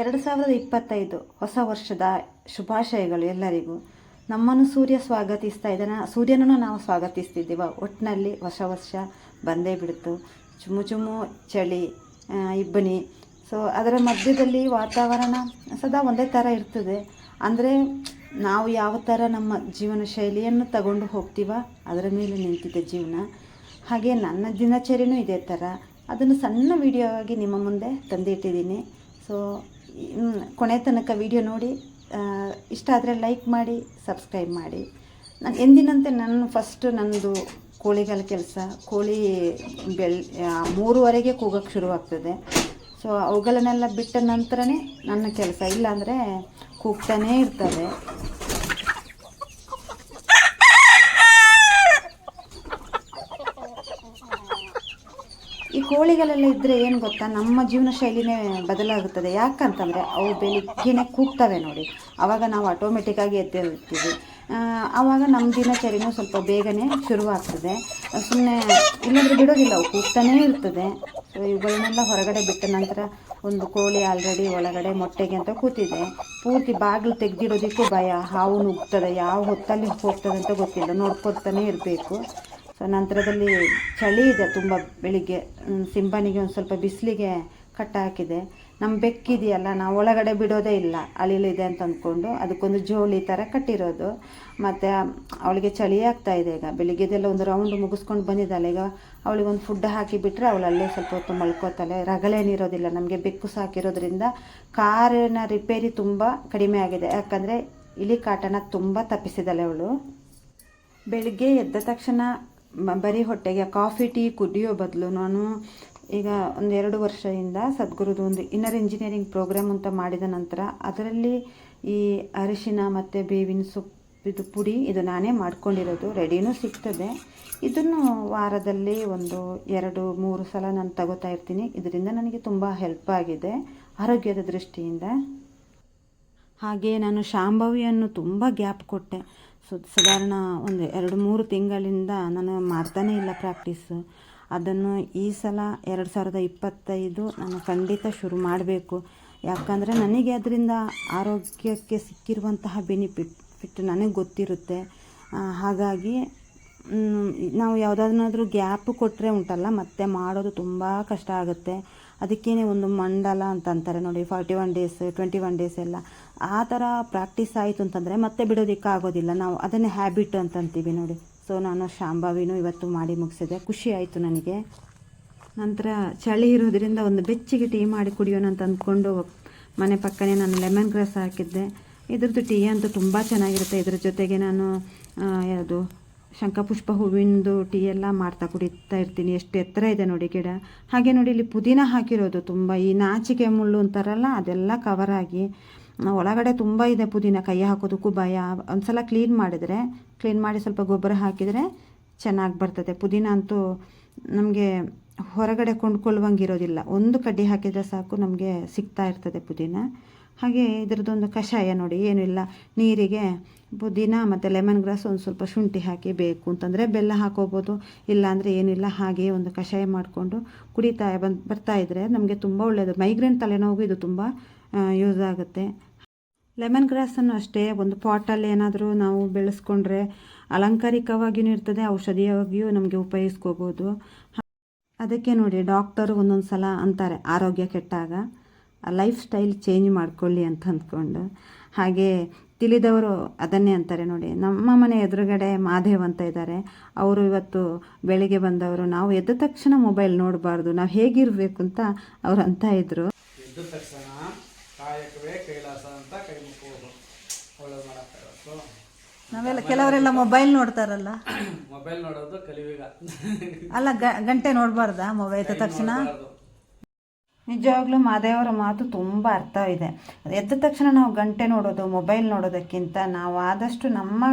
ಎರಡು ಸಾವಿರದ ಇಪ್ಪತ್ತೈದು ಹೊಸ ವರ್ಷದ ಶುಭಾಶಯಗಳು ಎಲ್ಲರಿಗೂ. ನಮ್ಮನ್ನು ಸೂರ್ಯ ಸ್ವಾಗತಿಸ್ತಾ ಇದ್ದಾನೆ. ಸೂರ್ಯನನ್ನು ನಾವು ಸ್ವಾಗತಿಸ್ತಿದ್ದೀವ. ಒಟ್ಟಿನಲ್ಲಿ ಹೊಸ ವರ್ಷ ಬಂದೇ ಬಿಡ್ತು. ಚುಮು ಚುಮು, ಚಳಿ ಇಬ್ಬನಿ. ಸೊ ಅದರ ಮಧ್ಯದಲ್ಲಿ ವಾತಾವರಣ ಸದಾ ಒಂದೇ ಥರ ಇರ್ತದೆ. ಅಂದರೆ ನಾವು ಯಾವ ಥರ ನಮ್ಮ ಜೀವನ ಶೈಲಿಯನ್ನು ತಗೊಂಡು ಹೋಗ್ತೀವ, ಅದರ ಮೇಲೆ ನಿಂತಿದೆ ಜೀವನ. ಹಾಗೆ ನನ್ನ ದಿನಚರಿನೂ ಇದೇ ಥರ ಅದನ್ನು ಸಣ್ಣ ವಿಡಿಯೋ ಆಗಿ ನಿಮ್ಮ ಮುಂದೆ ತಂದಿಟ್ಟಿದ್ದೀನಿ. ಸೊ ಕೊನೆ ತನಕ ವಿಡಿಯೋ ನೋಡಿ ಇಷ್ಟ ಆದರೆ ಲೈಕ್ ಮಾಡಿ ಸಬ್ಸ್ಕ್ರೈಬ್ ಮಾಡಿ. ನಾನು ಎಂದಿನಂತೆ ನಾನು ಫಸ್ಟ್ ನನ್ನದು ಕೋಳಿಗಳ ಕೆಲಸ. ಕೋಳಿ ಬೆಳ್ ಮೂರುವರೆಗೆ ಕೂಗಕ್ಕೆ ಶುರುವಾಗ್ತದೆ ಸೊ ಅವುಗಳನ್ನೆಲ್ಲ ಬಿಟ್ಟ ನಂತರನೇ ನನ್ನ ಕೆಲಸ. ಇಲ್ಲಾಂದರೆ ಕೂಗ್ತಾನೇ ಇರ್ತವೆ ಈ ಕೋಳಿಗಳೆಲ್ಲ ಇದ್ದರೆ ಏನು ಗೊತ್ತಾ? ನಮ್ಮ ಜೀವನ ಶೈಲಿನೇ ಬದಲಾಗುತ್ತದೆ. ಯಾಕಂತಂದರೆ ಅವು ಬೆಳಿಗ್ಗೆನೆ ಕೂಗ್ತವೆ ನೋಡಿ. ಆವಾಗ ನಾವು ಆಟೋಮೆಟಿಕ್ಕಾಗಿ ಎದ್ದೇಳ್ತೀವಿ. ಆವಾಗ ನಮ್ಮ ದಿನಚರಿನೂ ಸ್ವಲ್ಪ ಬೇಗನೆ ಶುರುವಾಗ್ತದೆ. ಸುಮ್ಮನೆ ಇಲ್ಲಾಂದರೆ ಬಿಡೋದಿಲ್ಲ, ಅವು ಕೂಗ್ತಾನೇ ಇರ್ತದೆ. ಸೊ ಇವುಗಳನ್ನೆಲ್ಲ ಹೊರಗಡೆ ಬಿಟ್ಟ ನಂತರ ಒಂದು ಕೋಳಿ ಆಲ್ರೆಡಿ ಒಳಗಡೆ ಮೊಟ್ಟೆಗೆ ಅಂತ ಕೂತಿದೆ. ಪೂರ್ತಿ ಬಾಗಿಲು ತೆಗೆದಿಡೋದಕ್ಕೂ ಭಯ. ಹಾವು ನುಗ್ತದೆ. ಯಾವ ಹೊತ್ತಲ್ಲಿ ಹೋಗ್ತದೆ ಅಂತ ಗೊತ್ತಿಲ್ಲ. ನೋಡ್ಕೊತಾನೆ ಇರಬೇಕು. ಸೊ ನಂತರದಲ್ಲಿ ಚಳಿ ಇದೆ ತುಂಬ ಬೆಳಿಗ್ಗೆ. ಸಿಂಬನಿಗೆ ಒಂದು ಸ್ವಲ್ಪ ಬಿಸಿಲಿಗೆ ಕಟ್ಟ ಹಾಕಿದೆ. ನಮ್ಮ ಬೆಕ್ಕಿದೆಯಲ್ಲ, ನಾವು ಒಳಗಡೆ ಬಿಡೋದೇ ಇಲ್ಲ. ಅಳಿಲಿದೆ ಅಂತ ಅಂದ್ಕೊಂಡು ಅದಕ್ಕೊಂದು ಜೋಳಿ ಥರ ಕಟ್ಟಿರೋದು. ಮತ್ತು ಅವಳಿಗೆ ಚಳಿ ಆಗ್ತಾ ಇದೆ ಈಗ. ಬೆಳಿಗ್ಗೆದೆಲ್ಲ ಒಂದು ರೌಂಡ್ ಮುಗಿಸ್ಕೊಂಡು ಬಂದಿದ್ದಾಳೆ. ಈಗ ಅವಳಿಗೆ ಒಂದು ಫುಡ್ ಹಾಕಿಬಿಟ್ರೆ ಅವಳು ಅಲ್ಲೇ ಸ್ವಲ್ಪ ಹೊತ್ತು ಮಲ್ಕೋತಾಳೆ. ರಗಲೇನಿರೋದಿಲ್ಲ ನಮಗೆ ಬೆಕ್ಕು ಸಾಕಿರೋದ್ರಿಂದ ಕಾರಿನ ರಿಪೇರಿ ತುಂಬ ಕಡಿಮೆ ಆಗಿದೆ. ಯಾಕಂದರೆ ಇಲಿ ಕಾಟನ ತುಂಬ ತಪ್ಪಿಸಿದ್ದಾಳೆ ಅವಳು. ಬೆಳಿಗ್ಗೆ ಎದ್ದ ತಕ್ಷಣ ಬರೀ ಹೊಟ್ಟೆಗೆ ಕಾಫಿ, ಟೀ ಕುಡಿಯೋ ಬದಲು ನಾನು ಈಗ ಒಂದೆರಡು ವರ್ಷದಿಂದ ಸದ್ಗುರುದು ಒಂದು ಇನ್ನರ್ ಇಂಜಿನಿಯರಿಂಗ್ ಪ್ರೋಗ್ರಾಮ್ ಅಂತ ಮಾಡಿದ ನಂತರ ಅದರಲ್ಲಿ ಈ ಅರಿಶಿನ ಮತ್ತು ಬೇವಿನ ಸೊಪ್ಪಿದು ಪುಡಿ ಇದು ನಾನೇ ಮಾಡ್ಕೊಂಡಿರೋದು ರೆಡಿನೂ ಸಿಗ್ತದೆ. ಇದನ್ನು ವಾರದಲ್ಲಿ ಒಂದು ಎರಡು, ಮೂರು ಸಲ ನಾನು ತಗೋತಾ ಇರ್ತೀನಿ. ಇದರಿಂದ ನನಗೆ ತುಂಬ ಹೆಲ್ಪ್ ಆಗಿದೆ ಆರೋಗ್ಯದ ದೃಷ್ಟಿಯಿಂದ. ಹಾಗೆ ನಾನು ಶಾಂಭವಿಯನ್ನು ತುಂಬ ಗ್ಯಾಪ್ ಕೊಟ್ಟೆ. ಸೊ, ಸಾಧಾರಣ ಒಂದು ಎರಡು ಮೂರು ತಿಂಗಳಿಂದ ನಾನು ಮಾಡ್ತಾನೇ ಇಲ್ಲ ಪ್ರಾಕ್ಟೀಸು ಅದನ್ನು ಈ ಸಲ ಎರಡು ಸಾವಿರದ ಇಪ್ಪತ್ತೈದು ನಾನು ಖಂಡಿತ ಶುರು ಮಾಡಬೇಕು. ಯಾಕಂದರೆ ನನಗೆ ಅದರಿಂದ ಆರೋಗ್ಯಕ್ಕೆ ಸಿಕ್ಕಿರುವಂತಹ ಬೆನಿಫಿಟ್ ಫಿಟ್ ನನಗೆ ಗೊತ್ತಿರುತ್ತೆ. ಹಾಗಾಗಿ ನಾವು ಯಾವುದಾದ್ರೂ ಗ್ಯಾಪ್ ಕೊಟ್ಟರೆ ಉಂಟಲ್ಲ, ಮತ್ತೆ ಮಾಡೋದು ತುಂಬ ಕಷ್ಟ ಆಗುತ್ತೆ. ಅದಕ್ಕೇನೆ ಒಂದು ಮಂಡಲ ಅಂತ ಅಂತಾರೆ ನೋಡಿ forty one days twenty one days ಎಲ್ಲ. ಆ ಥರ ಪ್ರಾಕ್ಟೀಸ್ ಆಯಿತು ಅಂತಂದರೆ ಮತ್ತೆ ಬಿಡೋದಕ್ಕೆ ಆಗೋದಿಲ್ಲ. ನಾವು ಅದನ್ನೇ ಹ್ಯಾಬಿಟ್ ಅಂತ ಅಂತೀವಿ ನೋಡಿ. ಸೊ ನಾನು ಶಾಂಬಾವಿನೂ ಇವತ್ತು ಮಾಡಿ ಮುಗಿಸಿದೆ. ಖುಷಿ ಆಯಿತು ನನಗೆ. ನಂತರ ಚಳಿ ಇರೋದ್ರಿಂದ ಒಂದು ಬೆಚ್ಚಗೆ ಟೀ ಮಾಡಿ ಕುಡಿಯೋಣ ಅಂತ ಅಂದ್ಕೊಂಡು ಮನೆ ಪಕ್ಕನೇ ನಾನು ಲೆಮನ್ ಗ್ರಾಸ್ ಹಾಕಿದ್ದೆ. ಇದ್ರದ್ದು ಟೀ ಅಂತೂ ತುಂಬ ಚೆನ್ನಾಗಿರುತ್ತೆ. ಇದ್ರ ಜೊತೆಗೆ ನಾನು ಯಾವುದು, ಶಂಖಪುಷ್ಪ ಹೂವಿಂದು ಟೀ ಎಲ್ಲ ಮಾಡ್ತಾ ಕುಡಿತಾ ಇರ್ತೀನಿ. ಎಷ್ಟು ಎತ್ತರ ಇದೆ ನೋಡಿ ಗಿಡ. ಹಾಗೆ ನೋಡಿ ಇಲ್ಲಿ ಪುದೀನ ಹಾಕಿರೋದು ತುಂಬ. ಈ ನಾಚಿಕೆ ಮುಳ್ಳು ಅಂತಾರಲ್ಲ, ಅದೆಲ್ಲ ಕವರ್ ಆಗಿ ಒಳಗಡೆ ತುಂಬ ಇದೆ ಪುದೀನ, ಕೈ ಹಾಕೋದಕ್ಕೂ ಭಯ. ಒಂದ್ಸಲ ಕ್ಲೀನ್ ಮಾಡಿದರೆ ಕ್ಲೀನ್ ಮಾಡಿ ಸ್ವಲ್ಪ ಗೊಬ್ಬರ ಹಾಕಿದರೆ ಚೆನ್ನಾಗಿ ಬರ್ತದೆ. ಪುದೀನ ಅಂತೂ ನಮಗೆ ಹೊರಗಡೆ ಕೊಂಡ್ಕೊಳ್ಳುವಂಗಿರೋದಿಲ್ಲ ಒಂದು ಕಡ್ಡಿ ಹಾಕಿದರೆ ಸಾಕು, ನಮಗೆ ಸಿಗ್ತಾ ಇರ್ತದೆ ಪುದೀನ. ಹಾಗೆ ಇದರದ್ದೊಂದು ಕಷಾಯ ನೋಡಿ, ಏನೂ ಇಲ್ಲ. ನೀರಿಗೆ ಪುದೀನ ಮತ್ತು ಲೆಮನ್ ಗ್ರಾಸ್ ಒಂದು ಸ್ವಲ್ಪ ಶುಂಠಿ ಹಾಕಿ ಬೇಕು ಅಂತಂದರೆ ಬೆಲ್ಲ ಹಾಕೋಬೋದು. ಇಲ್ಲಾಂದರೆ ಏನಿಲ್ಲ ಹಾಗೆ ಒಂದು ಕಷಾಯ ಮಾಡಿಕೊಂಡು ಕುಡಿತಾ ಬಂದು, ಬರ್ತಾ ಇದ್ದರೆ ನಮಗೆ ತುಂಬ ಒಳ್ಳೆಯದು ಮೈಗ್ರೇನ್ ತಲೆನೋವು ಇದು ತುಂಬ ಯೂಸ್ ಆಗುತ್ತೆ. ಲೆಮನ್ ಗ್ರಾಸನ್ನು ಅಷ್ಟೇ, ಒಂದು ಪಾಟಲ್ಲಿ ಏನಾದರೂ ನಾವು ಬೆಳೆಸ್ಕೊಂಡ್ರೆ ಅಲಂಕಾರಿಕವಾಗಿಯೂ ಇರ್ತದೆ, ಔಷಧಿಯಾಗಿಯೂ ನಮಗೆ ಉಪಯೋಗಿಸ್ಕೋಬೋದು. ಅದಕ್ಕೆ ನೋಡಿ, ಡಾಕ್ಟರು ಒಂದೊಂದು ಸಲ ಅಂತಾರೆ, ಆರೋಗ್ಯ ಕೆಟ್ಟಾಗ ಲೈಫ್ ಸ್ಟೈಲ್ ಚೇಂಜ್ ಮಾಡ್ಕೊಳ್ಳಿ ಅಂತ ಅಂದ್ಕೊಂಡು. ಹಾಗೆ ತಿಳಿದವರು ಅದನ್ನೇ ಅಂತಾರೆ ನೋಡಿ, ನಮ್ಮ ಮನೆ ಎದುರುಗಡೆ ಮಾದೇವ್ ಅಂತ ಇದ್ದಾರೆ. ಅವರು ಇವತ್ತು ಬೆಳಿಗ್ಗೆ ಬಂದವರು, ನಾವು ಎದ್ದ ತಕ್ಷಣ ಮೊಬೈಲ್ ನೋಡಬಾರ್ದು, ನಾವು ಹೇಗಿರಬೇಕು ಅಂತ ಅವ್ರು ಅಂತ ಇದ್ರು ಎದ್ದ ತಕ್ಷಣ ಕಾಯಕವೇ ಕೈಲಾಸ ಅಂತ ಕೈ ಮುಕ್ಕೋದು ಒಳ್ಳೇದು ಮಾಡಕ್ಕೆ ಇವತ್ತು ನಾವೆಲ್ಲ ಕೆಲವರೆಲ್ಲ ಮೊಬೈಲ್ ನೋಡ್ತಾರಲ್ಲ. ಮೊಬೈಲ್ ನೋಡೋದು ಕಲಿಯುಗ. ಅಲ್ಲ ಗಂಟೆ ನೋಡಬಾರ್ದಾ ಮೊಬೈಲ್ ಎದ್ದ ತಕ್ಷಣ. ನಿಜವಾಗ್ಲೂ ಮಾದೇವರ ಮಾತು ತುಂಬ ಅರ್ಥ ಇದೆ. ಎದ್ದ ತಕ್ಷಣ ನಾವು ಗಂಟೆ ನೋಡೋದು ಮೊಬೈಲ್ ನೋಡೋದಕ್ಕಿಂತ ನಾವು ಆದಷ್ಟು ನಮ್ಮ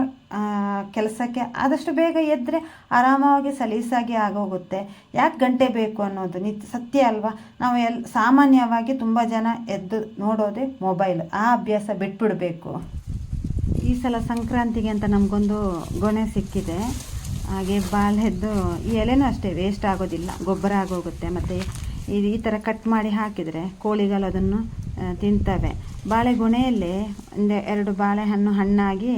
ಕೆಲಸಕ್ಕೆ ಆದಷ್ಟು ಬೇಗ ಎದ್ದರೆ ಆರಾಮವಾಗಿ ಸಲೀಸಾಗಿ ಆಗೋಗುತ್ತೆ. ಯಾಕೆ ಗಂಟೆ ಬೇಕು ಅನ್ನೋದು ನಿತ್ಯ ಸತ್ಯ ಅಲ್ವಾ? ನಾವು ಎಲ್ ಸಾಮಾನ್ಯವಾಗಿ ತುಂಬ ಜನ ಎದ್ದು ನೋಡೋದೇ ಮೊಬೈಲ್ ಆ ಅಭ್ಯಾಸ ಬಿಟ್ಬಿಡಬೇಕು. ಈ ಸಲ ಸಂಕ್ರಾಂತಿಗೆ ಅಂತ ನಮಗೊಂದು ಗೊನೆ ಸಿಕ್ಕಿದೆ. ಹಾಗೆ ಬಾಳೆದ್ದು ಈ ಎಲೆನೂ ಅಷ್ಟೇ ವೇಸ್ಟ್ ಆಗೋದಿಲ್ಲ, ಗೊಬ್ಬರ ಆಗೋಗುತ್ತೆ. ಮತ್ತು ಇದು ಈ ಥರ ಕಟ್ ಮಾಡಿ ಹಾಕಿದರೆ ಕೋಳಿಗಳು ಅದನ್ನು ತಿಂತವೆ. ತಿಂತವೆ ಬಾಳೆಗೊನೆಯಲ್ಲಿ ಒಂದು ಎರಡು ಬಾಳೆಹಣ್ಣು ಹಣ್ಣಾಗಿ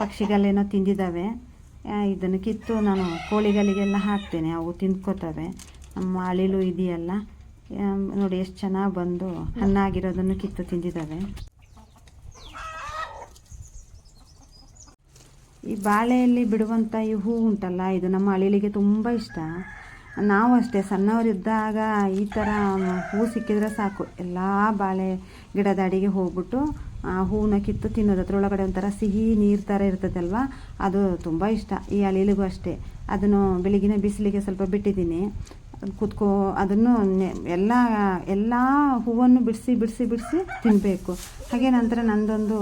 ಪಕ್ಷಿಗಳೇನೋ ತಿಂದಿದ್ದಾವೆ ಇದನ್ನು ಕಿತ್ತು ನಾನು ಕೋಳಿಗಳಿಗೆಲ್ಲ ಹಾಕ್ತೇನೆ, ಅವು ತಿಂದ್ಕೋತವೆ. ನಮ್ಮ ಅಳಿಲು ಇದೆಯಲ್ಲ ನೋಡಿ ಎಷ್ಟು ಚೆನ್ನಾಗಿ ಬಂದು ಹಣ್ಣಾಗಿರೋದನ್ನು ಕಿತ್ತು ತಿಂದಿದ್ದಾವೆ ಈ ಬಾಳೆಯಲ್ಲಿ ಬಿಡುವಂಥ ಈ ಹೂ ಉಂಟಲ್ಲ, ಇದು ನಮ್ಮ ಅಳಿಲಿಗೆ ತುಂಬ ಇಷ್ಟ. ನಾವು ಅಷ್ಟೇ, ಸಣ್ಣವರಿದ್ದಾಗ ಈ ಥರ ಹೂ ಸಿಕ್ಕಿದ್ರೆ ಸಾಕು. ಎಲ್ಲ ಬಾಳೆ ಗಿಡದ ಅಡಿಗೆ ಹೋಗ್ಬಿಟ್ಟು, ಆ ಹೂವನ್ನ ಕಿತ್ತು ತಿನ್ನೋದು. ಅದರೊಳಗಡೆ ಒಂಥರ ಸಿಹಿ ನೀರು ಥರ ಇರ್ತದಲ್ವ, ಅದು ತುಂಬ ಇಷ್ಟ. ಈ ಅಳಿಲಿಗೂ ಅಷ್ಟೇ. ಅದನ್ನು ಬೆಳಗಿನ ಬಿಸಿಲಿಗೆ ಸ್ವಲ್ಪ ಬಿಟ್ಟಿದ್ದೀನಿ. ಕುತ್ಕೋ, ಅದನ್ನು ಎಲ್ಲ ಎಲ್ಲ ಹೂವನ್ನು ಬಿಡಿಸಿ ಬಿಡಿಸಿ ಬಿಡಿಸಿ ತಿನ್ನಬೇಕು ಹಾಗೆ ನಂತರ ನಂದೊಂದು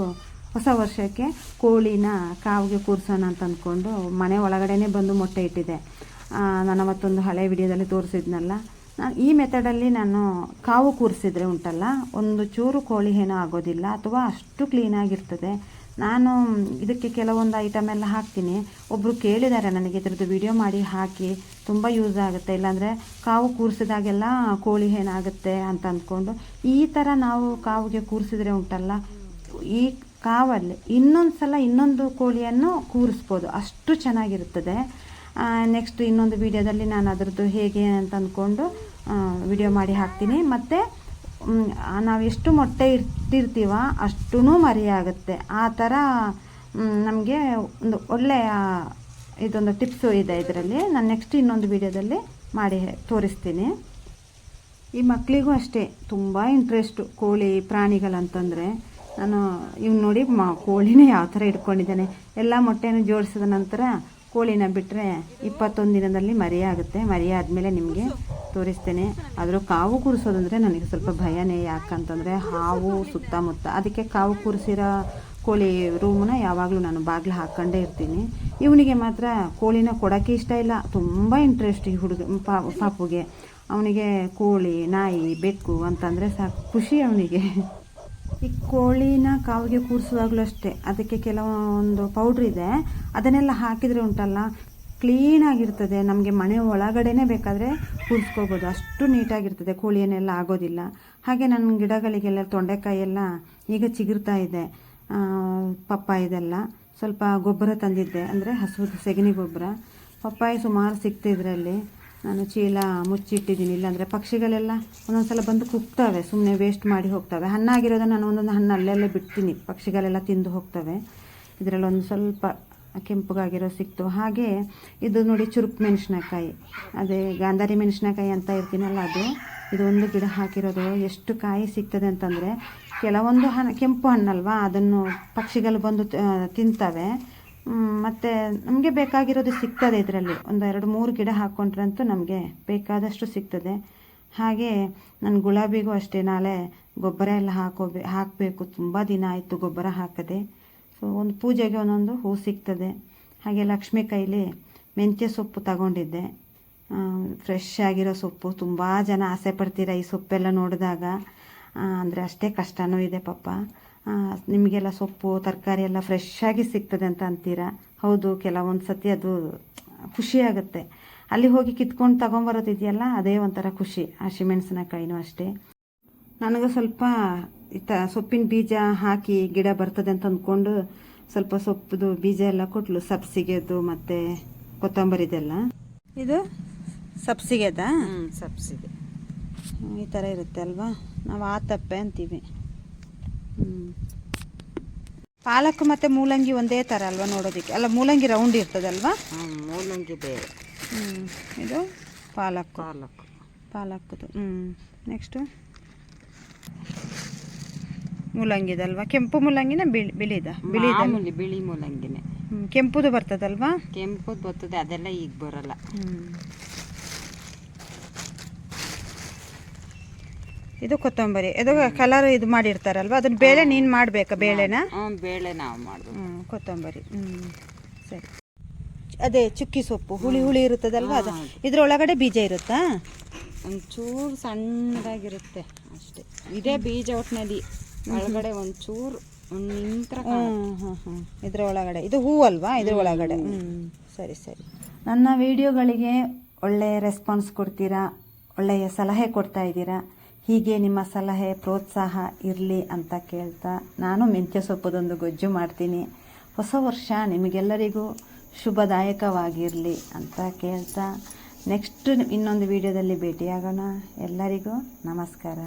ಹೊಸ ವರ್ಷಕ್ಕೆ ಕೋಳಿನ ಕಾವಿಗೆ ಕೂರಿಸೋಣ ಅಂತ ಅಂದ್ಕೊಂಡು ಮನೆ ಒಳಗಡೆನೇ ಬಂದು ಮೊಟ್ಟೆ ಇಟ್ಟಿದೆ ನಾನು ಅವತ್ತೊಂದು ಹಳೆ ವಿಡಿಯೋದಲ್ಲಿ ತೋರಿಸಿದ್ನಲ್ಲ. ನಾನು ಈ ಮೆಥಡಲ್ಲಿ ನಾನು ಕಾವು ಕೂರಿಸಿದ್ರೆ ಉಂಟಲ್ಲ, ಒಂದು ಚೂರು ಕೋಳಿ ಏನೂ ಆಗೋದಿಲ್ಲ ಅಥವಾ ಅಷ್ಟು ಕ್ಲೀನಾಗಿರ್ತದೆ ನಾನು ಇದಕ್ಕೆ ಕೆಲವೊಂದು ಐಟಮ್ ಎಲ್ಲ ಹಾಕ್ತೀನಿ. ಒಬ್ಬರು ಕೇಳಿದ್ದಾರೆ ನನಗೆ ಇದರದ್ದು ವಿಡಿಯೋ ಮಾಡಿ ಹಾಕಿ, ತುಂಬ ಯೂಸ್ ಆಗುತ್ತೆ. ಇಲ್ಲಾಂದರೆ ಕಾವು ಕೂರಿಸಿದಾಗೆಲ್ಲ ಕೋಳಿ ಏನಾಗುತ್ತೆ ಅಂತ ಅಂದ್ಕೊಂಡು ಈ ಥರ ನಾವು ಕಾವಿಗೆ ಕೂರಿಸಿದ್ರೆ ಉಂಟಲ್ಲ, ಈ ಕಾವಲ್ಲಿ ಇನ್ನೊಂದು ಸಲ ಇನ್ನೊಂದು ಕೋಳಿಯನ್ನು ಕೂರಿಸ್ಬೋದು. ಅಷ್ಟು ಚೆನ್ನಾಗಿರುತ್ತದೆ. ನೆಕ್ಸ್ಟ್ ಇನ್ನೊಂದು ವಿಡಿಯೋದಲ್ಲಿ ನಾನು ಅದರದ್ದು ಹೇಗೆ ಅಂತ ಅಂದ್ಕೊಂಡು ವಿಡಿಯೋ ಮಾಡಿ ಹಾಕ್ತೀನಿ. ಮತ್ತು ನಾವು ಎಷ್ಟು ಮೊಟ್ಟೆ ಇಟ್ಟಿರ್ತೀವ ಅಷ್ಟೂ ಮರಿ ಆಗುತ್ತೆ ಆ ಥರ ನಮಗೆ ಒಂದು ಒಳ್ಳೆಯ ಇದೊಂದು ಟಿಪ್ಸು ಇದೆ ಇದರಲ್ಲಿ. ನಾನು ನೆಕ್ಸ್ಟ್ ಇನ್ನೊಂದು ವಿಡಿಯೋದಲ್ಲಿ ಮಾಡಿ ತೋರಿಸ್ತೀನಿ. ಈ ಮಕ್ಕಳಿಗೂ ಅಷ್ಟೇ, ತುಂಬ ಇಂಟ್ರೆಸ್ಟು ಕೋಳಿ ಪ್ರಾಣಿಗಳಂತಂದರೆ. ನಾನು ಇವ್ನು ನೋಡಿ ಮಾ, ಕೋಳಿನೇ ಯಾವ ಥರ ಇಟ್ಕೊಂಡಿದ್ದಾನೆ. ಎಲ್ಲ ಮೊಟ್ಟೆನ ಜೋಡಿಸಿದ ನಂತರ ಕೋಳಿನ ಬಿಟ್ಟರೆ ಇಪ್ಪತ್ತೊಂದು ದಿನದಲ್ಲಿ ಮರಿ ಆಗುತ್ತೆ ಮರಿ ಆದಮೇಲೆ ನಿಮಗೆ ತೋರಿಸ್ತೇನೆ. ಆದರೂ ಕಾವು ಕೂರಿಸೋದಂದರೆ ನನಗೆ ಸ್ವಲ್ಪ ಭಯನೇ. ಯಾಕಂತಂದರೆ ಹಾವು ಸುತ್ತಮುತ್ತ, ಅದಕ್ಕೆ ಕಾವು ಕೂರಿಸಿರೋ ಕೋಳಿ ರೂಮನ್ನ ಯಾವಾಗಲೂ ನಾನು ಬಾಗಿಲು ಹಾಕ್ಕೊಂಡೇ ಇರ್ತೀನಿ. ಇವನಿಗೆ ಮಾತ್ರ ಕೋಳಿನ ಕೊಡೋಕ್ಕೆ ಇಷ್ಟ ಇಲ್ಲ. ತುಂಬ ಇಂಟ್ರೆಸ್ಟ್ ಈ ಹುಡುಗ ಪಾಪುಗೆ. ಅವನಿಗೆ ಕೋಳಿ, ನಾಯಿ, ಬೆಕ್ಕು ಅಂತಂದರೆ ಸಾಕು. ಖುಷಿ ಅವನಿಗೆ. ಈ ಕೋಳಿನ ಕಾವಿಗೆ ಕೂರಿಸುವಾಗಲೂ ಅಷ್ಟೇ. ಅದಕ್ಕೆ ಕೆಲವೊಂದು ಪೌಡ್ರ್ ಇದೆ. ಅದನ್ನೆಲ್ಲ ಹಾಕಿದರೆ ಉಂಟಲ್ಲ ಕ್ಲೀನಾಗಿರ್ತದೆ ನಮಗೆ ಮನೆ ಒಳಗಡೆನೇ ಬೇಕಾದರೆ ಕೂರಿಸ್ಕೋಬೋದು. ಅಷ್ಟು ನೀಟಾಗಿರ್ತದೆ ಕೋಳಿಯನ್ನೆಲ್ಲ ಆಗೋದಿಲ್ಲ. ಹಾಗೆ ನನ್ನ ಗಿಡಗಳಿಗೆಲ್ಲ ತೊಂಡೆಕಾಯಿ ಎಲ್ಲ ಈಗ ಚಿಗುರ್ತಾ ಇದೆ. ಆ, ಪಪ್ಪಾಯದೆಲ್ಲ ಸ್ವಲ್ಪ ಗೊಬ್ಬರ ತಂದಿದ್ದೆ. ಅಂದರೆ ಹಸುವ ಸೆಗಣಿ ಗೊಬ್ಬರ. ಪಪ್ಪಾಯಿ ಸುಮಾರು ಸಿಕ್ತು ಇದರಲ್ಲಿ. ನಾನು ಚೀಲ ಮುಚ್ಚಿಟ್ಟಿದ್ದೀನಿ, ಇಲ್ಲಾಂದರೆ ಪಕ್ಷಿಗಳೆಲ್ಲ ಒಂದೊಂದು ಸಲ ಬಂದು ಕುಗ್ತವೆ ಸುಮ್ಮನೆ ವೇಸ್ಟ್ ಮಾಡಿ ಹೋಗ್ತವೆ. ಹಣ್ಣಾಗಿರೋದನ್ನು ನಾನು ಒಂದೊಂದು ಹಣ್ಣು ಅಲ್ಲೆಲ್ಲೇ ಬಿಡ್ತೀನಿ, ಪಕ್ಷಿಗಳೆಲ್ಲ ತಿಂದು ಹೋಗ್ತವೆ. ಇದರಲ್ಲಿ ಒಂದು ಸ್ವಲ್ಪ ಕೆಂಪುಗಾಗಿರೋ ಸಿಕ್ತು. ಹಾಗೆ ಇದು ನೋಡಿ ಚುರುಕು ಮೆಣಸಿನಕಾಯಿ. ಅದೇ ಗಾಂಧಾರಿ ಮೆಣಸಿನಕಾಯಿ ಅಂತ ಇರ್ತೀನಲ್ಲ ಅದು. ಇದು ಒಂದು ಗಿಡ ಹಾಕಿರೋದು. ಎಷ್ಟು ಕಾಯಿ ಸಿಗ್ತದೆ ಅಂತಂದರೆ, ಕೆಲವೊಂದು ಹಣ್ಣು ಕೆಂಪು ಹಣ್ಣಲ್ವಾ, ಅದನ್ನು ಪಕ್ಷಿಗಳು ಬಂದು ತಿಂತವೆ. ಮತ್ತೆ ನಮಗೆ ಬೇಕಾಗಿರೋದು ಸಿಗ್ತದೆ ಇದರಲ್ಲಿ. ಒಂದು ಎರಡು, ಮೂರು ಗಿಡ ಹಾಕ್ಕೊಂಡ್ರಂತೂ ನಮಗೆ ಬೇಕಾದಷ್ಟು ಸಿಗ್ತದೆ. ಹಾಗೆ ನನ್ನ ಗುಲಾಬಿಗೂ ಅಷ್ಟೇ. ನಾಳೆ ಗೊಬ್ಬರ ಎಲ್ಲ ಹಾಕೋಬೇ, ಹಾಕಬೇಕು. ತುಂಬ ದಿನ ಆಯಿತು ಗೊಬ್ಬರ ಹಾಕದೆ. ಸೊ ಒಂದು ಪೂಜೆಗೆ ಒಂದೊಂದು ಹೂ ಸಿಗ್ತದೆ. ಹಾಗೆ ಲಕ್ಷ್ಮಿ ಕೈಲಿ ಮೆಂತ್ಯ ಸೊಪ್ಪು ತಗೊಂಡಿದ್ದೆ. ಫ್ರೆಶ್ ಆಗಿರೋ ಸೊಪ್ಪು. ತುಂಬ ಜನ ಆಸೆ ಪಡ್ತೀರ ಈ ಸೊಪ್ಪೆಲ್ಲ ನೋಡಿದಾಗ. ಅಂದರೆ ಅಷ್ಟೇ ಕಷ್ಟವೂ ಇದೆ ಪಾಪ. ನಿಮಗೆಲ್ಲ ಸೊಪ್ಪು ತರಕಾರಿ ಎಲ್ಲ ಫ್ರೆಶ್ ಆಗಿ ಸಿಗ್ತದೆ ಅಂತ ಅಂತೀರಾ? ಹೌದು ಕೆಲವೊಂದು ಸತಿ ಅದು ಖುಷಿ ಆಗುತ್ತೆ. ಅಲ್ಲಿ ಹೋಗಿ ಕಿತ್ಕೊಂಡು ತಗೊಂಬರೋದಿದೆಯಲ್ಲ ಅದೇ ಒಂಥರ ಖುಷಿ ಹಸಿಮೆಣಸಿನಕಾಯಿನೂ ಅಷ್ಟೇ. ನನಗೂ ಸ್ವಲ್ಪ ಇತ್ತ ಸೊಪ್ಪಿನ ಬೀಜ ಹಾಕಿ ಗಿಡ ಬರ್ತದೆ ಅಂತ ಅಂದ್ಕೊಂಡು ಸ್ವಲ್ಪ ಸೊಪ್ಪದು ಬೀಜ ಎಲ್ಲ ಕೊಟ್ಲು. ಸಬ್ಸಿಗೆದು ಮತ್ತು ಕೊತ್ತಂಬರಿದೆಲ್ಲ. ಇದು ಸಬ್ಸಿಗೆದಾ? ಸಬ್ಸಿಗೆ. ಈ ಥರ ಇರುತ್ತೆ ಅಲ್ವಾ? ನಾವು ಆ ತಪ್ಪೆ ಅಂತೀವಿ. ಪಾಲಕ್ ಮತ್ತು ಮೂಲಂಗಿ ಒಂದೇ ಥರ ಅಲ್ವಾ ನೋಡೋದಕ್ಕೆ? ಅಲ್ಲ ಮೂಲಂಗಿ ರೌಂಡ್ ಇರ್ತದಲ್ವಾ? ಹ್ಞೂ ಮೂಲಂಗಿ ಬೇರೆ. ಹ್ಞೂ ಇದು ಪಾಲಕ್. ಪಾಲಕ್. ಪಾಲಕ್ದು ಹ್ಞೂ ನೆಕ್ಸ್ಟು ಮೂಲಂಗಿದಲ್ವಾ? ಕೆಂಪು ಮೂಲಂಗಿನ ಬಿಳಿ ಬಿಳಿದ? ಬಿಳಿ ಬಿಳಿ ಮೂಲಂಗಿನೇ. ಕೆಂಪುದು ಬರ್ತದಲ್ವಾ? ಕೆಂಪುದು ಬರ್ತದೆ ಅದೆಲ್ಲ ಈಗ ಬರಲ್ಲ. ಹ್ಮ್. ಇದು ಕೊತ್ತಂಬರಿ. ಇದು ಕಲರ್ ಇದು ಮಾಡಿರ್ತಾರಲ್ವ? ಅದನ್ನ ಬೇಳೆ ನೀನು ಮಾಡಬೇಕಾ ಬೇಳೆನ? ಬೇಳೆ ನಾವು ಮಾಡ್ಬೇಕು. ಹ್ಞೂ ಕೊತ್ತಂಬರಿ. ಹ್ಞೂ ಸರಿ. ಅದೇ ಚುಕ್ಕಿ ಸೊಪ್ಪು ಹುಳಿ ಹುಳಿ ಇರುತ್ತದಲ್ವ? ಅದು ಇದ್ರೊಳಗಡೆ ಬೀಜ ಇರುತ್ತಾ? ಒಂಚೂರು ಸಣ್ಣದಾಗಿರುತ್ತೆ ಅಷ್ಟೇ. ಇದೇ ಬೀಜ ಒಟ್ಟಿನಲ್ಲಿ ಒಳಗಡೆ ಒಂಚೂರು ಇದ್ರ ಒಳಗಡೆ ಇದು ಹೂವಲ್ವಾ ಇದ್ರ ಒಳಗಡೆ ಹ್ಞೂ ಸರಿ ಸರಿ. ನನ್ನ ವಿಡಿಯೋಗಳಿಗೆ ಒಳ್ಳೆಯ ರೆಸ್ಪಾನ್ಸ್ ಕೊಡ್ತೀರಾ? ಒಳ್ಳೆಯ ಸಲಹೆ ಕೊಡ್ತಾ ಇದ್ದೀರಾ? ಹೀಗೆ ನಿಮ್ಮ ಸಲಹೆ, ಪ್ರೋತ್ಸಾಹ ಇರಲಿ ಅಂತ ಕೇಳ್ತಾ ನಾನು ಮೆಂತ್ಯ ಸೊಪ್ಪದೊಂದು ಗೊಜ್ಜು ಮಾಡ್ತೀನಿ. ಹೊಸ ವರ್ಷ ನಿಮಗೆಲ್ಲರಿಗೂ ಶುಭದಾಯಕವಾಗಿರಲಿ ಅಂತ ಕೇಳ್ತಾ, ನೆಕ್ಸ್ಟ್ ಇನ್ನೊಂದು ವಿಡಿಯೋದಲ್ಲಿ ಭೇಟಿಯಾಗೋಣ. ಎಲ್ಲರಿಗೂ ನಮಸ್ಕಾರ.